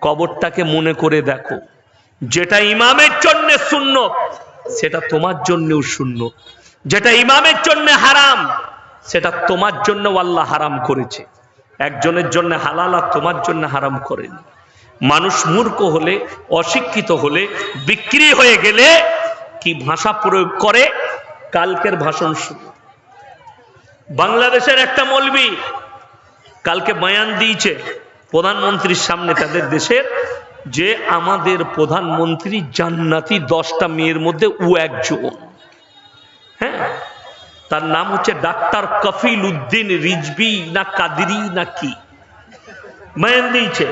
কবরটাকে মনে করে দেখো। যেটা ইমামের জন্য শূন্য সেটা তোমার জন্যও শূন্য যেটা ইমামের জন্য হারাম, সেটা তোমার জন্য আল্লাহ হারাম করেছে। একজনের জন্য হালাল আর তোমার জন্য হারাম করেনি। মানুষ মূর্খ হলে, অশিক্ষিত হলে, বিক্রি হয়ে গেলে কি ভাষা প্রয়োগ করে? কালকের ভাষণ শুনে। বাংলাদেশের একটা মলবি কালকে বয়ান দিয়েছে প্রধানমন্ত্রীর সামনে তাদের দেশের যে আমাদের প্রধানমন্ত্রী জান্নাতি দশটা মেয়ের মধ্যে ও একজন। হ্যাঁ? তার নাম হচ্ছে ডাক্তার কফিল উদ্দিন রিজবি না কাদিরি না কি? বয়ান দিয়েছে।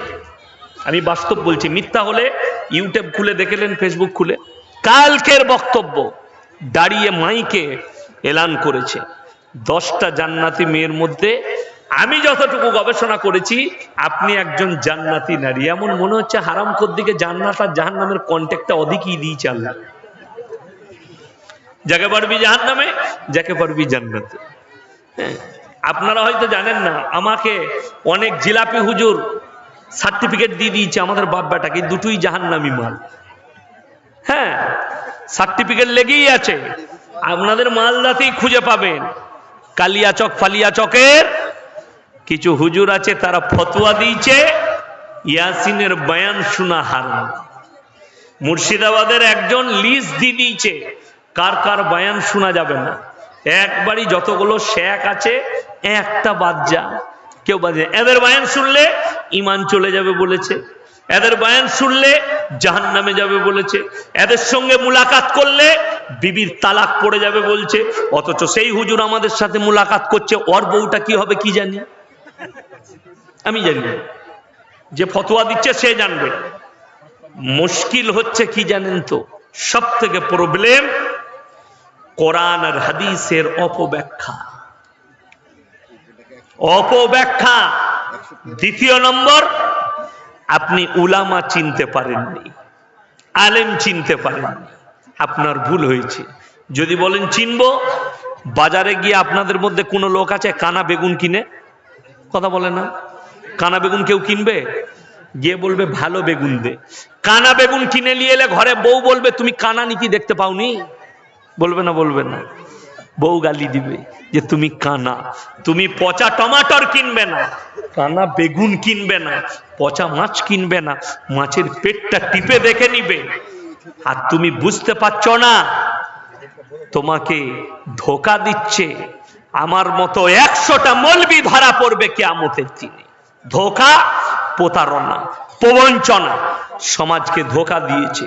আমি বাস্তব বলছি, মিথ্যা হলে ইউটিউব খুলে দেখেলেন, ফেসবুক খুলে। কালকের বক্তব্য, দাঁড়িয়ে মাইকে এলান করেছে। দশটা জান্নাতি মেয়ের মধ্যে আমি যতটুকু গবেষণা করেছি, আপনি একজন জান্নাতি নারী। এমন মনে হচ্ছে হারাম দিকে জান্নাত আর জাহান নামের কন্ট্যাক্টটা অধিকই দিয়েছে আল্লাহ। যাকে পারবি জাহান নামে যাকে পারবি জান্নাতে। হ্যাঁ আপনারা হয়তো জানেন না, আমাকে অনেক জিলাপি হুজুর সার্টিফিকেট দিয়ে দিয়েছে আমাদের বাপ বেটাকে দুটোই জাহান্নামি মাল। হ্যাঁ সার্টিফিকেট লেগেই আছে। আপনাদের মালদাতেই খুঁজে পাবেন। কালিয়াচক, ফালিয়াচকের কিছু হুজুর আছে, তারা ফতোয়া দিয়েছে, ইয়াসিনের বয়ান শোনা হারাম। মুর্শিদাবাদের একজন লিস্ট দিয়ে দিয়েছে, কার কার বয়ান শোনা যাবে না। একবারই যতগুলো শেখ আছে, একটা যা। কেউ বাজে এদের বয়ান শুনলে ইমান চলে যাবে বলেছে। এদের বয়ান শুনলে জাহান নামে যাবে বলেছে। এদের সঙ্গে মুলাকাত করলে বিবির তালাক পড়ে যাবে বলছে। অথচ সেই হুজুর আমাদের সাথে মুলাকাত করছে, ওর বউটা কি হবে কি জানি। আমি জানি যে ফতোয়া দিচ্ছে সে জানবে। মুশকিল হচ্ছে কি জানেন তো? সব থেকে প্রবলেম কোরআন আর হাদিসের অপব্যাখ্যা। অপব্যাখ্যা। দ্বিতীয় নম্বর, আপনি উলামা চিনতে পারেননি। আলেম চিনতে পারেননি। আপনার ভুল হয়েছে। যদি বলেন চিনবো, বাজারে গিয়ে আপনাদের মধ্যে কোনো লোক আছে, কানা বেগুন কিনে? কথা বলে না। কানা বেগুন কেউ কিনবে? গিয়ে বলবে, ভালো বেগুন দে। কানা বেগুন কিনে নিয়ে এলে ঘরে বউ বলবে, তুমি কানা নীতি দেখতে পাওনি? বলবে না বলবে না। বউ গালি দিবে যে, তুমি কানা, তুমি পচা টমাটর কিনবে না, কানা বেগুন কিনবে না, পচা মাছ কিনবে না, মাছের পেটটা টিপে দেখে নিবে। আর তুমি বুঝতে পারছ না, তোমাকে ধোকা দিচ্ছে আমার মতো একশোটা মলবি ধরা পড়বে কে আমতের দিনে। ধোকা, প্রতারণা, প্রবঞ্চনা সমাজকে ধোকা দিয়েছে।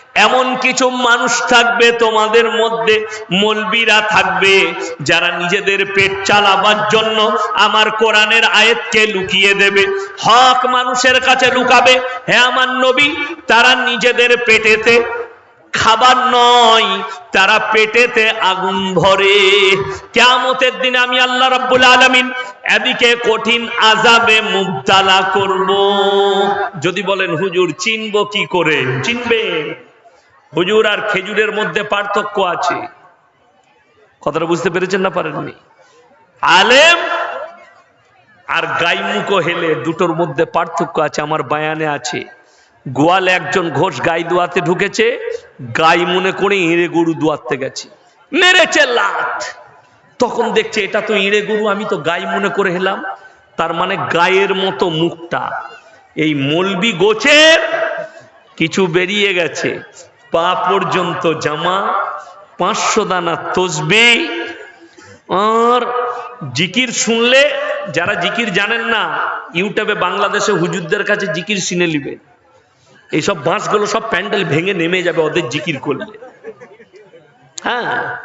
এমন কিছু মানুষ থাকবে তোমাদের মধ্যে, মলবিরা থাকবে, যারা নিজেদের পেট চালাবার জন্য আমার কোরআনের আয়াতকে লুকিয়ে দেবে। হক মানুষের কাছে লুকাবে। হে আমার নবী, তারা নিজেদের পেটেতে খাবার নয়, তারা পেটেতে আগুন ভরে। কেমতের দিনে আমি আল্লাহ রাব্বুল আলামিন এদিকে কঠিন আজাবে মুবতালা করব। যদি বলেন, হুজুর, চিনব কি করে? চিনবে। হুজুর আর খেজুরের মধ্যে পার্থক্য আছে। কথাটা বুঝতে পেরেছেন না পারেননি? আলেম আর গাইমুখো হেলে দুটোর মধ্যে পার্থক্য আছে, আমার বায়ানে আছে। গোয়ালে একজন ঘোষ গাই দোয়াতে ঢুকেছে গাই মনে করে ইঁড়ে গরু দোয়াতে গেছে। মেরেছে লাত। তখন দেখছে, এটা তো ইঁড়ে গরু, আমি তো গাই মনে করে হেলাম। তার মানে গায়ের মতো মুখটা। এই মলবি গোছের কিছু বেরিয়ে গেছে। পা পর্যন্ত জামা, পাঁচশো দানা তসবি। আর জিকির শুনলে, যারা জিকির জানেন না, ইউটিউবে বাংলাদেশে হুজুরদের কাছে জিকির শুনে নিবে। এইসব বাঁশগুলো সব প্যান্ডেল ভেঙে নেমে যাবে ওদের জিকির করলে। হ্যাঁ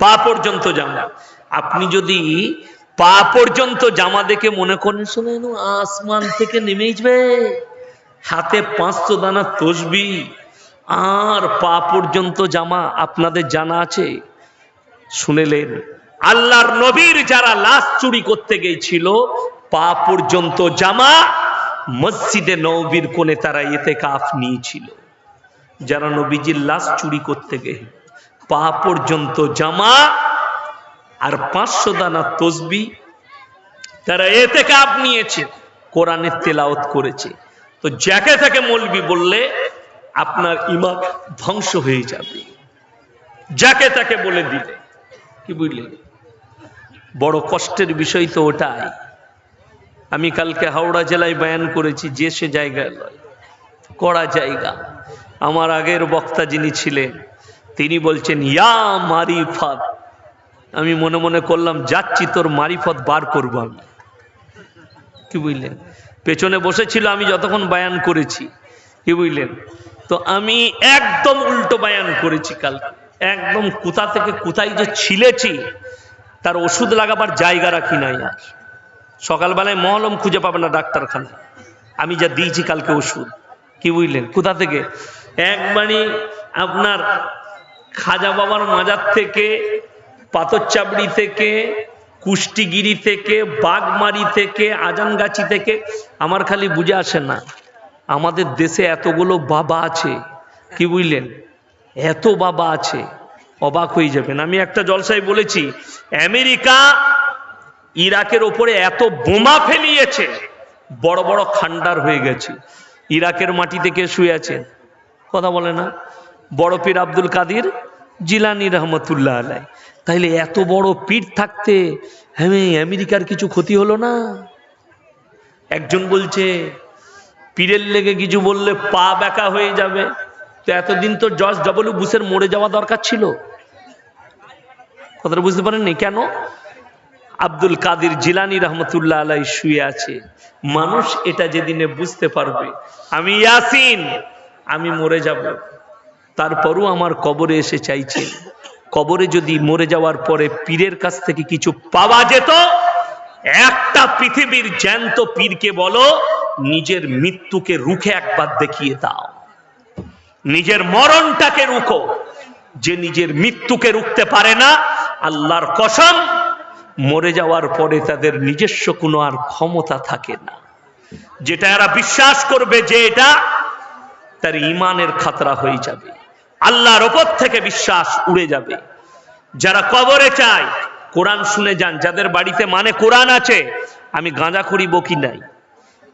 পা পর্যন্ত জামা। আপনি যদি পা পর্যন্ত জামা দেখে মনে করেন, শোনেন আসমান থেকে নেমে যাবে। হাতে পাঁচশো দানা তসবি। আর পা পর্যন্ত জামা আপনাদের জানা আছে? শুনেলেন, আল্লাহর নবীর যারা লাশ চুরি করতে গিয়েছিল, পা পর্যন্ত জামা মসজিদে নবীর কোণে তারা এতে কাফ নিয়েছিল। যারা নবীজির লাশ চুরি করতে গে পা পর্যন্ত জামা আর পাঁচশো দানা তসবি তারা এতে কাপ নিয়েছে, কোরআনের তেলাওত করেছে। তো যাকে তাকে মলবি বললে আপনার ইমান ধ্বংস হয়ে যাবে। যাকে তাকে বলে দিলে। কি বুঝলেন বড় কষ্টের বিষয় তো ওটাই। আমি কালকে হাওড়া জেলায় বয়ান করেছি, যে সে জায়গায় কড়া জায়গা। আমার আগের বক্তা যিনি ছিলেন, তিনি বলছেন, ইয়া মারিফত। আমি মনে মনে করলাম, যাচ্ছি, তোর মারিফত বার করব আমি। কি বুঝলেন? পেছনে বসেছিল, আমি যতক্ষণ বায়ান করেছি। কি বুঝলেন? তো আমি একদম উল্টো বায়ান করেছি কাল একদম কোথা থেকে কোথায় যে ছিলেছি, তার ওষুধ লাগাবার জায়গা রাখি নাই আর। সকালবেলায় মহলম খুঁজে পাবে না ডাক্তারখানা। আমি যা দিয়েছি কালকে ওষুধ, কি বুঝলেন? কোথা থেকে? একবারই আপনার খাজা বাবার মাজার থেকে পাথরচাবড়ি থেকে, কুষ্টিগিরি থেকে, বাগমারি থেকে, আজানগাছি থেকে, আমার খালি বুঝে আসে না। আমাদের দেশে এতগুলো বাবা আছে। কি বুঝলেন? এত বাবা আছে। অবাক হয়ে যাবেন। আমি একটা জলসায় বলেছি, আমেরিকা ইরাকের ওপরে এত বোমা ফেলিয়েছে, বড় বড় খান্ডার হয়ে গেছে। ইরাকের মাটি থেকে শুয়ে আছে? কথা বলে না। বড় পীর আব্দুল কাদির জিলানি রহমতুল্লাহ আলাই। তাইলে এত বড় পীর থাকতে হ্যাঁ আমেরিকার কিছু ক্ষতি হলো না? একজন বলছে পীরের লেগে কিছু বললে পা বেকা হয়ে যাবে। তো এতদিন তো জর্জ ডবলু বুসের মরে যাওয়া দরকার ছিল। কথাটা বুঝতে পারেননি? কেন? আব্দুল কাদির জিলানি রহমতুল্লাহ আলাই শুয়ে আছে। মানুষ এটা যেদিনে বুঝতে পারবে, আমি ইয়াসিন, আমি মরে যাব। তারপরও আমার কবরে এসে চাইছে। কবরে যদি মরে যাওয়ার পরে পীরের কাছ থেকে কিছু পাওয়া যেত, একটা পৃথিবীর জ্যান্ত পীরকে বলো নিজের মৃত্যুকে রুখে একবার দেখিয়ে দাও। নিজের মরণটাকে রুখো। যে নিজের মৃত্যুকে রুখতে পারে না, আল্লাহর কসম, মরে যাওয়ার পরে তাদের নিজস্ব কোনো আর ক্ষমতা থাকে না। যেটা এরা বিশ্বাস করবে যে এটা তার ইমানের খাতরা হয়ে যাবে। আল্লাহর ওপর থেকে বিশ্বাস উড়ে যাবে। যারা কবরে চায়, কোরআন শুনে যান, যাদের বাড়িতে মানে কোরআন আছে, আমি গাঁজা করিব কি নাই?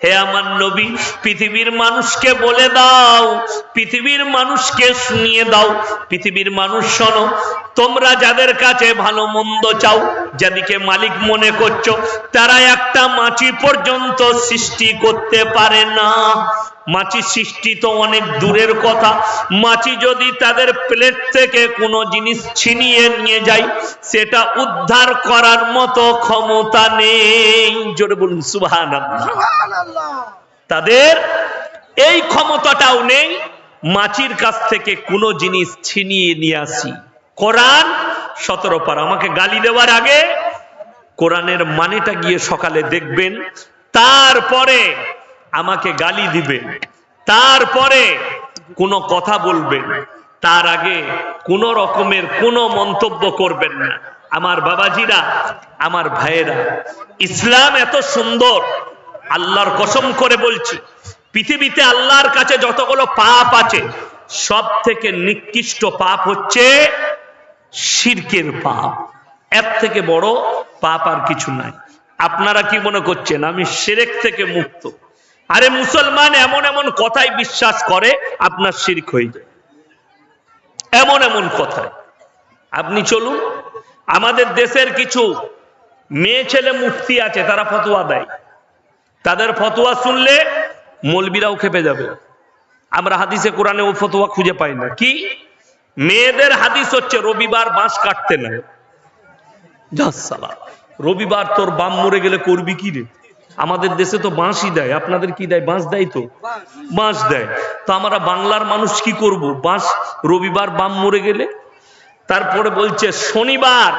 হে আমার নবী, পৃথিবীর মানুষকে বলে দাও, পৃথিবীর মানুষকে শুনিয়ে দাও। পৃথিবীর মানুষ শোনো, তোমরা যাদের কাছে ভালো মন্দ চাও, যাদিকে মালিক মনে করছ, তারা একটা মাছি পর্যন্ত সৃষ্টি করতে পারে না। মাছি সৃষ্টি তো অনেক দূরের কথা। মাছি যদি তাদের প্লেট থেকে কোনো জিনিস ছিনিয়ে নিয়ে যায়, সেটা উদ্ধার করার মতো ক্ষমতা নেই। জোরে বলুন সুবহান তাদের এই ক্ষমতাটাও নেই মাছির কাছ থেকে কোনো জিনিস ছিনিয়ে নিয়ে আসি। কোরআন সতেরো পার। আমাকে গালি দেওয়ার আগে কোরআনের মানেটা গিয়ে সকালে দেখবেন, তারপরে আমাকে গালি দিবেন, তারপরে কোনো কথা বলবেন, তার আগে কোন রকমের কোনো মন্তব্য করবেন না। আমার বাবাজিরা, আমার ভাইয়েরা, ইসলাম এত সুন্দর আল্লাহর কসম করে বলছি, পৃথিবীতে আল্লাহর কাছে যতগুলো পাপ আছে সব থেকে নিকৃষ্ট পাপ হচ্ছে শিরকের পাপ। এর থেকে বড় পাপ আর কিছু নাই। আপনারা কি মনে করছেন, আমি সেরেক থেকে মুক্ত? আরে মুসলমান এমন এমন কথাই বিশ্বাস করে, আপনার শিরক হয়ে যায়। এমন এমন কথায়। আপনি চলুন, আমাদের দেশের কিছু মেয়ে ছেলে মুক্তি আছে, তারা ফতোয়া দেয়। তাদের ফতোয়া শুনলে মলবিরাও খেপে যাবে। আমরা হাদিসে কোরআনে ও ফতোয়া খুঁজে পাই না। কি? মেয়েদের হাদিস হচ্ছে, রবিবার বাঁশ কাটতে না সালা। রবিবার তোর বাম মরে গেলে করবি কি রে? আমাদের দেশে তো বাঁশই দেয়। আপনাদের কি দেয়? বাঁশ দেয় তো? বাঁশ দেয়। তো আমরা বাংলার মানুষ কি করব? বাঁশ রবিবার বাম মরে গেলে? তারপরে বলছে, শনিবার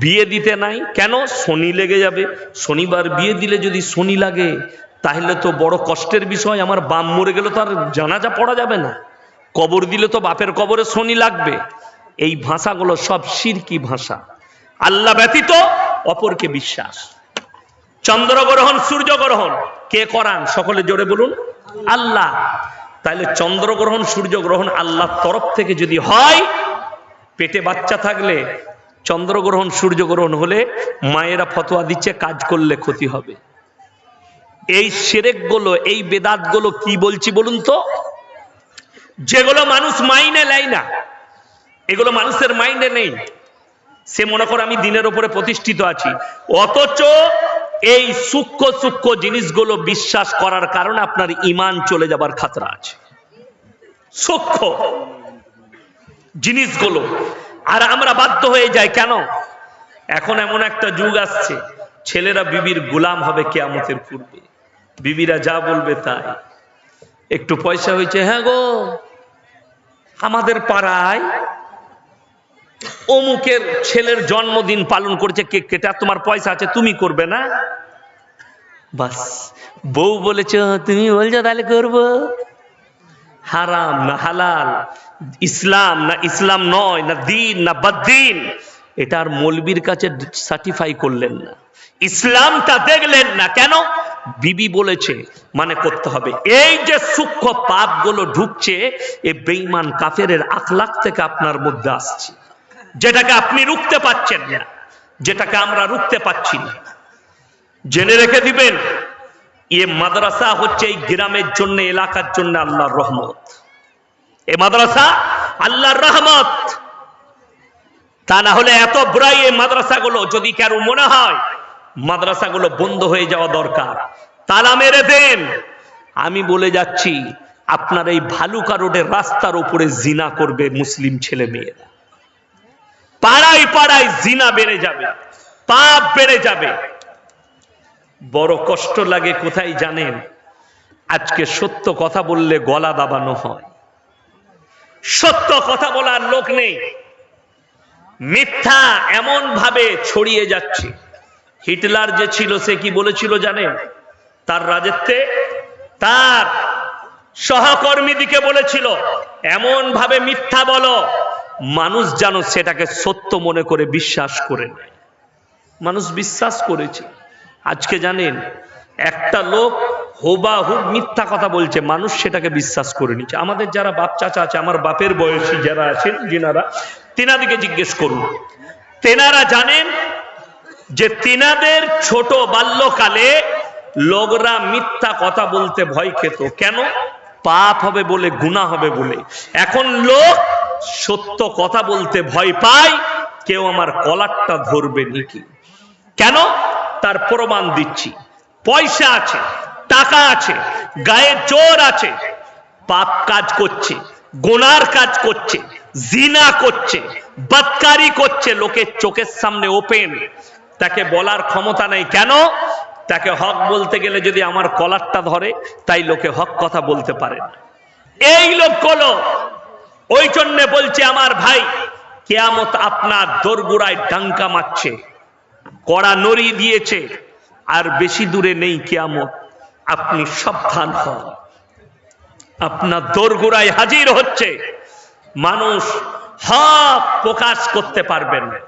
বিয়ে দিতে নাই। কেন? শনি লেগে যাবে। শনিবার বিয়ে দিলে যদি শনি লাগে, তাহলে তো বড় কষ্টের বিষয়। আমার বাম মরে গেলে তো আর জানাজা পড়া যাবে না। কবর দিলে তো বাপের কবরে শনি লাগবে। এই ভাষাগুলো সব সিরকি ভাষা। আল্লাহ ব্যতীত অপরকে বিশ্বাস। চন্দ্রগ্রহণ, সূর্যগ্রহণ, কে করান? সকলে জোরে বলুন, আল্লাহ। তাহলে চন্দ্রগ্রহণ, সূর্যগ্রহণ আল্লাহর তরফ থেকে যদি হয়, পেটে বাচ্চা থাকলে চন্দ্রগ্রহণ, সূর্যগ্রহণ হলে মায়েরা ফতোয়া দিচ্ছে, কাজ করলে ক্ষতি হবে। এই সেরেকগুলো এই বেদাতগুলো কি বলছি বলুন তো? যেগুলো মানুষ মাইনে নেয় না, এগুলো মানুষের মাইন্ডে নেই। সে মনে করে আমি দিনের উপরে প্রতিষ্ঠিত আছি। অথচ এই সূক্ষ্ম সূক্ষ্ম জিনিসগুলো বিশ্বাস করার কারণে আপনার ইমান চলে যাবার খাতরা আছে। সূক্ষ্ম জিনিসগুলো আর আমরা বাধ্য হয়ে যাই, কেন? এখন এমন একটা যুগ আসছে, ছেলেরা বিবির গোলাম হবে কেয়ামতের পূর্বে। বিবিরা যা বলবে তাই। একটু পয়সা হয়েছে হ্যাঁ গো, আমাদের পাড়ায় অমুকের ছেলের জন্মদিন পালন করছে কেক কেটে তোমার পয়সা আছে, তুমি করবে না? বাস, বউ বলেছ তুমি বলছো, তাহলে করব। হারাম, না হালাল, ইসলাম, না ইসলাম নয়, না দিন, না বদ্দিন। এটা আর মৌলবীর কাছে সার্টিফাই করলেন না। ইসলামটা দেখলেন না কেন? বিবি বলেছে মানে করতে হবে। এই যে সূক্ষ্ম পাপগুলো ঢুকছে, এ বেঈমান কাফেরের আখলাখ থেকে আপনার মধ্যে আসছে। যেটাকে আপনি রুখতে পাচ্ছেন না, যেটাকে আমরা রুখতে পাচ্ছি না। জেনে রেখে দিবেন এ মাদ্রাসা হচ্ছে এই গ্রামের জন্য, এলাকার জন্য আল্লাহর রহমত। এ মাদ্রাসা আল্লাহর রহমত। তা না হলে এত বুড়াই এই মাদ্রাসাগুলো, যদি কারও মনে হয় মাদ্রাসাগুলো বন্ধ হয়ে যাওয়া দরকার, তালা মেরে দেন। আমি বলে যাচ্ছি, আপনার এই ভালুকা রোডের রাস্তার উপরে জিনা করবে মুসলিম ছেলে মেয়েরা। পাড়ায় পাড়ায় জিনা বেড়ে যাবে, পাপ বেড়ে যাবে। বড় কষ্ট লাগে, কোথায় জানেন? আজকে সত্য কথা বললে গলা দাবানো হয়। সত্য কথা বলার লোক নেই। মিথ্যা এমন ভাবে ছড়িয়ে যাচ্ছে। হিটলার যে ছিল, সে কি বলেছিল জানেন? তার রাজত্বে তার সহকর্মীদিকে বলেছিল এমন ভাবে মিথ্যা বলো, মানুষ যেন সেটাকে সত্য মনে করে বিশ্বাস করে নেয়। মানুষ বিশ্বাস করেছে। আজকে জানেন, একটা লোক হোবা হুব মিথ্যা কথা বলছে, মানুষ সেটাকে বিশ্বাস করে নিচ্ছে। আমাদের যারা বাপ চাচা আছে, আমার বাপের বয়সী যারা আছেন, যিনারা তেনাদিকে জিজ্ঞেস করুন। তেনারা জানেন যে তিনাদের ছোট বাল্যকালে লোকরা মিথ্যা কথা বলতে ভয় খেত। কেন? পাপ হবে বলে গুণা হবে বলে। এখন লোক সত্য কথা বলতে ভয় পায়, কেউ আমার কলারটা ধরবে নাকি? কেন? তার প্রমাণ দিচ্ছি। পয়সা আছে, টাকা আছে, গায়ে জোর আছে। পাপ কাজ করছে, গোনার কাজ করছে, জিনা করছে বৎকারি করছে, লোকের চোখের সামনে ওপেন। তাকে বলার ক্ষমতা নেই। কেন? তাকে হক বলতে গেলে যদি আমার কলারটা ধরে, তাই লোকে হক কথা বলতে পারে। এই লোকগুলো ওই জন্যে বলছে আমার ভাই, কেয়ামত আপনার দোরগুড়ায় ডাঙ্কা মারছে। কড়া নড়ি দিয়েছে, আর বেশি দূরে নেই কেয়ামত। আপনি সাবধান হন। আপনার দোরগোড়ায় হাজির হচ্ছে। মানুষ হক প্রকাশ করতে পারবেন না।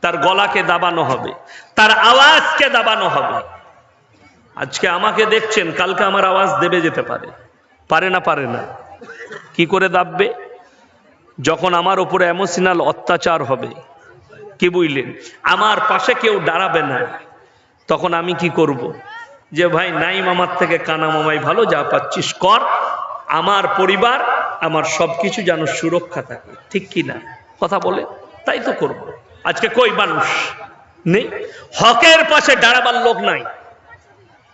তার গলাকে দাবানো হবে, তার আওয়াজকে দাবানো হবে। আজকে আমাকে দেখছেন, কালকে আমার আওয়াজ দেবে যেতে পারে। পারে না পারে না। কি করে দাববে? যখন আমার উপরে এমোশনাল অত্যাচার হবে কি বুঝলেন? আমার পাশে কেউ দাঁড়াবে না। তখন আমি কি করব। যে ভাই নাই মামার থেকে কানা মামাই ভালো, যা পাচ্ছিস কর। আমার পরিবার, আমার সবকিছু যেন সুরক্ষা থাকে। ঠিক কি না? কথা বলে, তাই তো করব। আজকে কই মানুষ? নেই। হকের পাশে দাঁড়াবার লোক নাই।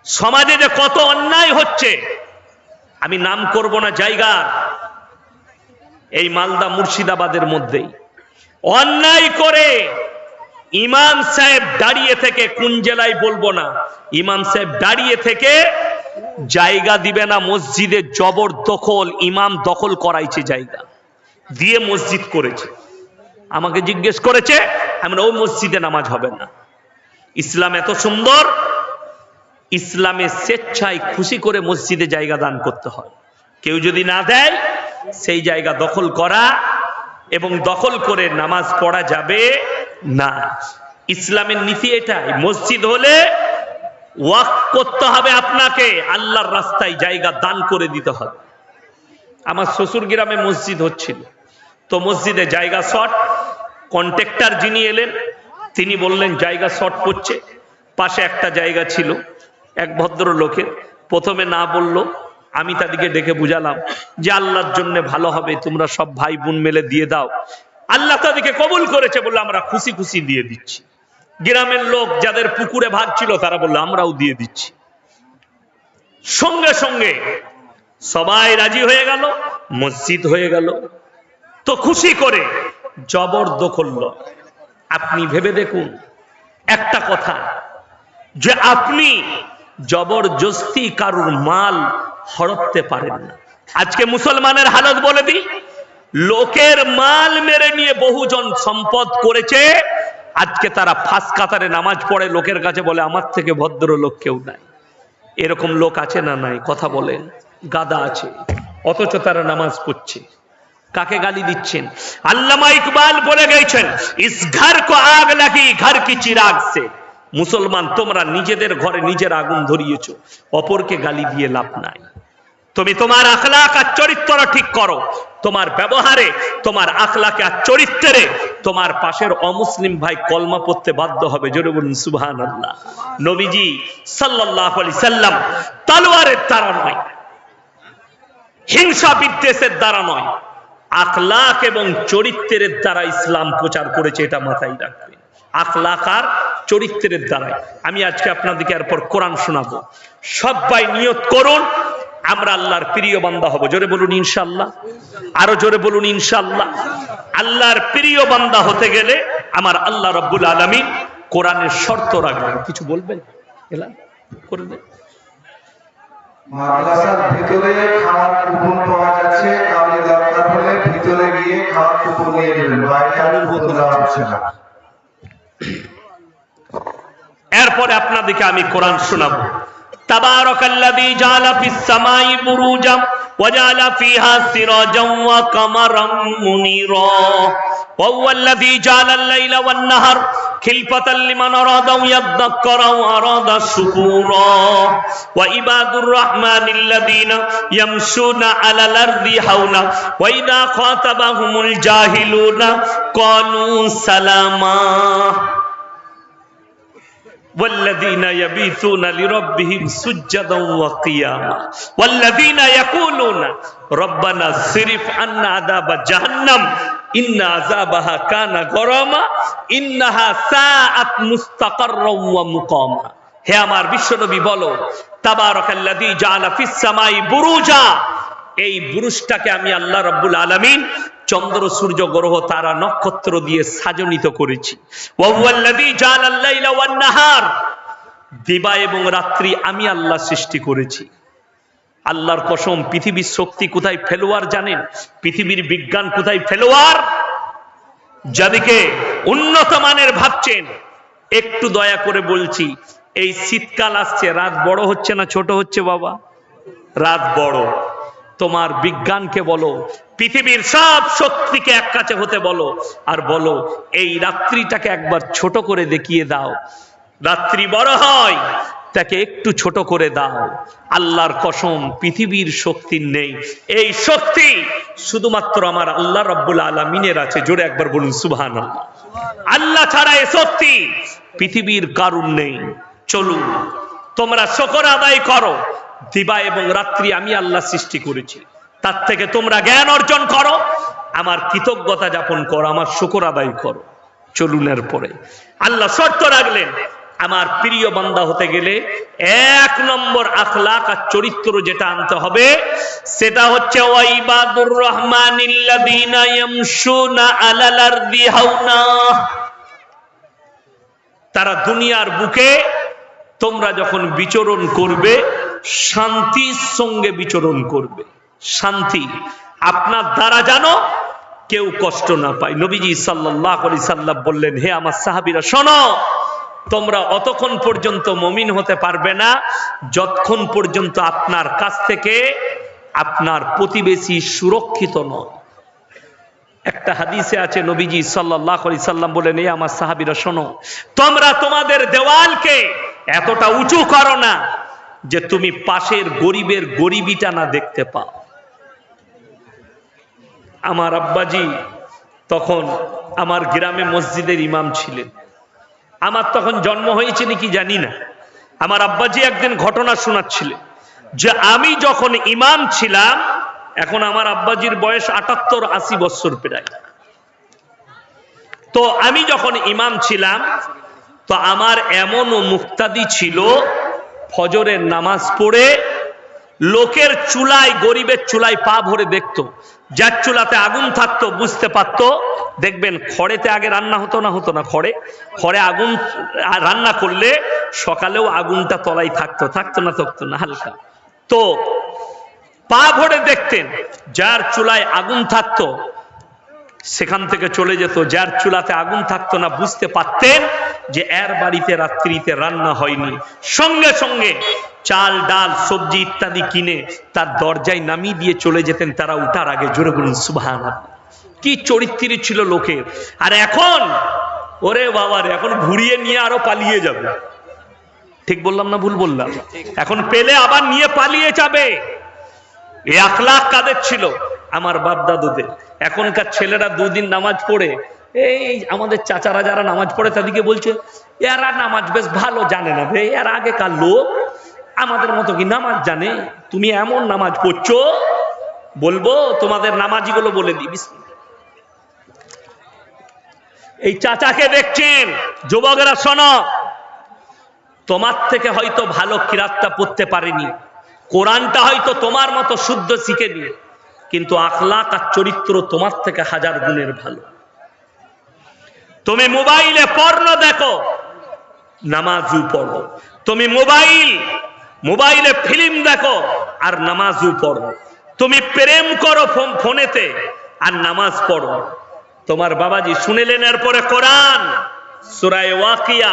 সমাজে যে কত অন্যায় হচ্ছে, আমি নাম করব না জায়গা এই মালদা মুর্শিদাবাদের মধ্যেই। অন্যায় করে ইমাম সাহেব দাঁড়িয়ে থেকে কোন জেলায় বলব না। ইমাম সাহেব দাঁড়িয়ে থেকে জায়গা দিবে না, মসজিদে জবর দখল, ইমাম দখল করাইছে জায়গা। দিয়ে মসজিদ করেছে। আমাকে জিজ্ঞেস করেছে আমরা ওই মসজিদে নামাজ হবে না। ইসলাম এত সুন্দর, ইসলামে স্বেচ্ছায় খুশি করে মসজিদে জায়গা দান করতে হয়। কেউ যদি না দেয়, সেই জায়গা দখল করা এবং দখল করে নামাজ পড়া যাবে না। ইসলামের নীতি এটাই, মসজিদ হলে ওয়াক করতে হবে আপনাকে, আল্লাহর রাস্তায় জায়গা দান করে দিতে হবে। আমার শ্বশুর গ্রামে মসজিদ হচ্ছিল। তো মসজিদে জায়গা শর্ট, কন্ট্রাক্টর যিনি এলেন, তিনি বললেন, জায়গা শর্ট পড়ছে। পাশে একটা জায়গা ছিল, এক ভদ্র লোকের প্রথমে না বলল আমি তাদেরকে ডেকে বুঝালাম যে আল্লাহর জন্য ভালো হবে, তোমরা সব ভাই বোন মেলে দিয়ে দাও। আল্লাহ তাদেরকে কবুল করেছে বলে আমরা খুশি খুশি দিয়ে দিচ্ছি। গ্রামের লোক যাদের পুকুরে ভাগ ছিল, তারা বলল, আমরাও দিয়ে দিচ্ছি। সঙ্গে সঙ্গে সবাই রাজি হয়ে গেল, মসজিদ হয়ে গেল। তো খুশি করে জবরদখল। আপনি ভেবে দেখুন, একটা কথা, যে আপনি জবরদস্তি কারুর মাল হড়পতে পারেন না। আজকে মুসলমানের হালত বলে দিই, লোকের মাল মেরে নিয়ে বহুজন সম্পদ করেছে, আজকে তারা ফাঁস কাতারে নামাজ পড়ে, লোকের কাছে বলে, আমার থেকে ভদ্র লোক কেউ নাই। এরকম লোক আছে না নাই? কথা বলেন গাদা আছে। অথচ তারা নামাজ পড়ছে। কাকে গালি দিচ্ছেন? আল্লামা ইকবাল বলে গেছেন, ইস ঘর কো আগ লাগি, ঘর কি চিরাগ সে। মুসলমান, তোমরা নিজেদের ঘরে নিজের আগুন ধরিয়েছো, অপরকে গালি দিয়ে লাভ নাই। তুমি তোমার আখলাক আর চরিত্র ঠিক করো। তোমার ব্যবহারে, তোমার আখলাকে আর চরিত্রে, তোমার পাশের অমুসলিম ভাই কলমা পড়তে বাধ্য হবে। নবীজি সাল্লাম তালোয়ারের দ্বারা নয়, হিংসা বিদ্বেষের দ্বারা নয়, আখলাক এবং চরিত্রের দ্বারা ইসলাম প্রচার করেছে, এটা মাথায় রাখবে। আখলাক আর চরিত্রের দ্বারাই। আমি আজকে আপনাদেরকে এরপর কোরআন শোনাবো। সবাই নিয়ত করুন, আমরা আল্লাহর প্রিয় বান্দা হব। জোরে বলুন ইনশাল্লাহ আরও জোরে বলুন ইনশাল্লাহ আল্লাহর প্রিয় বান্দা হতে গেলে আমার আল্লাহ রব্বুল আলমী কোরআনের শর্ত রাখবেন। কিছু বলবেন? এলা, করে দেন। মাদ্রাসার ভিতরে খাওয়ার কুপন পাওয়া যাচ্ছে আপনি দরকার হলে ভিতরে গিয়ে খাওয়ার কুপন নিয়ে নেবেন। বাইরে আর বোতল হচ্ছে না। এরপরে আপনাদেরকে আমি কোরআন শোনাবো। تبارك الذي جعل في السماء بروجا وجعل فيها سراجا وقمرا منيرا. وهو الذي جعل الليل والنهر خلفة لمن أراد أن يذكر وأراد شكورا. وعباد الرحمن الذين يمشون على الأرض حولا وإذا خاطبهم الجاهلون قالوا سلاما. والذين يبيتون لربهم سجدا وقياما والذين يقولون ربنا صرف عنا عذاب جهنم إن عذابها كان غراما إنها ساءت مستقرا ومقاما হে আমার বিশ্বনবী বলো তাবারাকাল্লাযী জাআলা ফিস সামাই বুরুজা এই বুরুজটাকে আমি আল্লাহ রাব্বুল আলামিন চন্দ্র, সূর্য, গ্রহ, তারা নক্ষত্র দিয়ে সাজনিত করেছি। দিবা এবং রাত্রি আমি আল্লাহ সৃষ্টি করেছি। আল্লাহর কসম, পৃথিবীর শক্তি কোথায় ফেলোয়ার জানেন? পৃথিবীর বিজ্ঞান কোথায় ফেলোয়ার? যাদেরকে উন্নত মানের ভাবছেন, একটু দয়া করে বলছি, এই শীতকাল আসছে, রাত বড় হচ্ছে না ছোট হচ্ছে বাবা? রাত বড়। তোমার বিজ্ঞানকে বলো, পৃথিবীর সব শক্তিকে এক কাছে হতে বলো, আর বলো, এই রাত্রিটাকে একবার ছোট করে দেখিয়ে দাও। রাত্রি বড় হয়, তাকে একটু ছোট করে দাও। আল্লাহর কসম, পৃথিবীর শক্তি নেই। এই শক্তি শুধুমাত্র আমার আল্লাহ রব্বুল আলমিনের আছে। জোরে একবার বলুন সুবহান আল্লাহ ছাড়া এ শক্তি পৃথিবীর কারুন নেই। চলুন, তোমরা শকর আদায় করো। দিবা এবং রাত্রি আমি আল্লাহ সৃষ্টি করেছি। তার থেকে তোমরা জ্ঞান অর্জন করো। আমার কৃতজ্ঞতা যাপন করো, আমার শুকর আদায় করো। চলুন এর পরে আল্লাহ শর্ত রাখলেন, আমার প্রিয় বান্দা হতে গেলে এক নম্বর আখলাক আর চরিত্র যেটা আনতে হবে, সেটা হচ্ছে ওয়াইবাদুর রহমানিল্লাযীনা তারা দুনিয়ার বুকে তোমরা যখন বিচরণ করবে শান্তির সঙ্গে বিচরণ করবে। শান্তি। আপনার দ্বারা জানো কেউ কষ্ট না পায়। নবীজি সাল্লাহ আলি বললেন, হে আমার সাহাবিরা, শোনো, তোমরা অতক্ষণ পর্যন্ত মমিন হতে পারবে না। যতক্ষণ পর্যন্ত আপনার কাছ থেকে আপনার প্রতিবেশী সুরক্ষিত নয়। একটা হাদিসে আছে, নবীজি সাল্লাহ আলি সাল্লাম বলেন এই আমার সাহাবিরা, শোনো, তোমরা তোমাদের দেওয়ালকে এতটা উঁচু করো না যে তুমি পাশের গরিবের গরিবিটা না দেখতে পাও। আমার আব্বাজি তখন আমার গ্রামে মসজিদের ইমাম ছিলেন। আমার তখন জন্ম হয়েছে নাকি জানি না। আমার আব্বাজি একদিন ঘটনা শোনাচ্ছিলেন যে আমি যখন ইমাম ছিলাম, এখন আমার আব্বাজির বয়স আটাত্তর আশি বছর প্রায়। তো আমি যখন ইমাম ছিলাম, তো আমার এমনও মুক্তাদি ছিল ফজরের নামাজ পড়ে লোকের চুলায়, গরিবের চুলায় পা ভরে দেখতো। যার চুলাতে আগুন থাকতো, বুঝতে পারতো। দেখবেন, খড়েতে আগে রান্না হতো না হতো না খড়ে। খড়ে আগুন, রান্না করলে সকালেও আগুনটা তলায় থাকতো থাকতো না থাকতো না, হালকা। তো পা ভরে দেখতেন, যার চুলায় আগুন থাকতো সেখান থেকে চলে যেত যার চুলাতে আগুন থাকতো না বুঝতে পারতেন যে এর বাড়িতে রাত্রিতে রান্না হয়নি। সঙ্গে সঙ্গে চাল ডাল সবজি ইত্যাদি কিনে তার দরজায় নামিয়ে দিয়ে চলে যেতেন তারা উঠার আগে জোরে বলুন সুবাহান কি চরিত্র ছিল লোকের আর এখন ওরে বাবার এখন ঘুরিয়ে নিয়ে আরও পালিয়ে যাবে। ঠিক বললাম না ভুল বললাম? এখন পেলে আবার নিয়ে পালিয়ে যাবে। এই আখলাখ কাদের ছিল? আমার বাপ দাদুদের এখনকার ছেলেরা দুদিন নামাজ পড়ে, এই আমাদের চাচারা যারা নামাজ পড়ে তাদেরকে বলছে, এরা নামাজ বেশ ভালো জানে না রে, এর আগেকার লোক। আমাদের মতো কি নামাজ জানে? তুমি এমন নামাজ পড়ছো? বলব, তোমাদের নামাজিগুলো বলে দিই এই চাচাকে দেখছেন, যুবকেরা শোনো, তোমার থেকে হয়তো ভালো কিরাতটা পড়তে পারেনি। কোরআনটা হয়তো তোমার মতো শুদ্ধ শিখে শিখেনি। কিন্তু আখলাক আর চরিত্র তোমার থেকে হাজার গুণের ভালো। তুমি মোবাইলে পর্ণ দেখো নামাজু পড়ো। তুমি মোবাইল, মোবাইলে ফিল্ম দেখো আর নামাজু পড়ো। তুমি প্রেম করো ফোন- ফোনেতে আর নামাজ পড়ো। তোমার বাবাজি শুনেলেন এরপরে কোরআন, সুরায় ওয়াকিয়া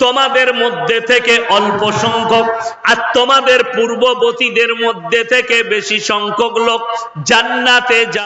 তোমাদের মধ্যে থেকে অল্প সংখ্যক আর তোমাদের পূর্ববর্তীদের মধ্যে থেকে বেশি সংখ্যক লোক জান্নাতে